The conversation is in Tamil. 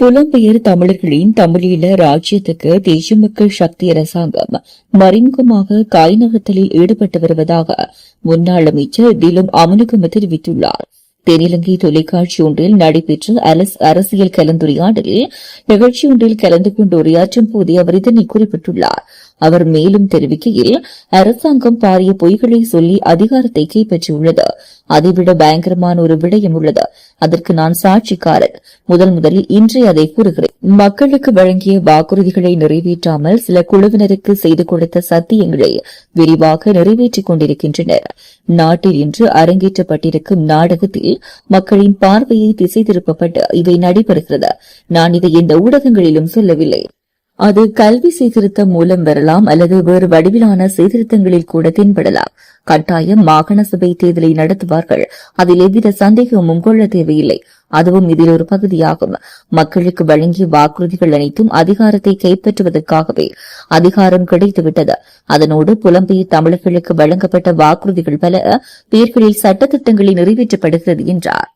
புலம்பெயர் தமிழர்களின் தமிழீழ ராஜ்யத்துக்கு தேசிய மக்கள் சக்தி அரசாங்கம் மறைமுகமாக காய்நகர்த்தலில் ஈடுபட்டு வருவதாக முன்னாள் அமைச்சர் திலும் அமனுகம தெரிவித்துள்ளார். தென்னிலங்கை தொலைக்காட்சி ஒன்றில் நடைபெற்ற அரசு அரசியல் கலந்துரையாடலில் நிகழ்ச்சி ஒன்றில் கலந்து கொண்டு உரையாற்றும் போதே அவர் இதனை குறிப்பிட்டுள்ளார். அவர் மேலும் தெரிவிக்கையில் அரசாங்கம் பாரிய பொய்களை சொல்லி அதிகாரத்தை கைப்பற்றியுள்ளது. அதைவிட பயங்கரமான ஒரு விடயம் உள்ளது. அதற்கு நான் சாட்சிக்காரன். முதல் முதலில் இன்றே அதை கூறுகிறேன். மக்களுக்கு வழங்கிய வாக்குறுதிகளை நிறைவேற்றாமல் சில குழுவினருக்கு செய்து கொடுத்த சத்தியங்களை விரிவாக நிறைவேற்றிக் கொண்டிருக்கின்றனர். நாட்டில் இன்று அரங்கேற்றப்பட்டிருக்கும் நாடகத்தில் மக்களின் பார்வையை திசை திருப்பப்பட்டு இவை நடைபெறுகிறது. நான் இதை எந்த ஊடகங்களிலும் சொல்லவில்லை. அது கல்வி சீர்திருத்தம் மூலம் வரலாம் அல்லது வேறு வடிவிலான சீர்திருத்தங்களில் கூட தென்படலாம். கட்டாயம் மாகாண சபை தேர்தலை நடத்துவார்கள். அதில் எவ்வித சந்தேகமும் கொள்ள தேவையில்லை. அதுவும் இதில் ஒரு பகுதியாகும். மக்களுக்கு வழங்கிய வாக்குறுதிகள் அனைத்தும் அதிகாரத்தை கைப்பற்றுவதற்காகவே அதிகாரம் கிடைத்துவிட்டது. அதனோடு புலம்பெயர் தமிழர்களுக்கு வழங்கப்பட்ட வாக்குறுதிகள் பல பேர்களில் சட்டத்திட்டங்களை நிறைவேற்றப்படுகிறது என்றார்.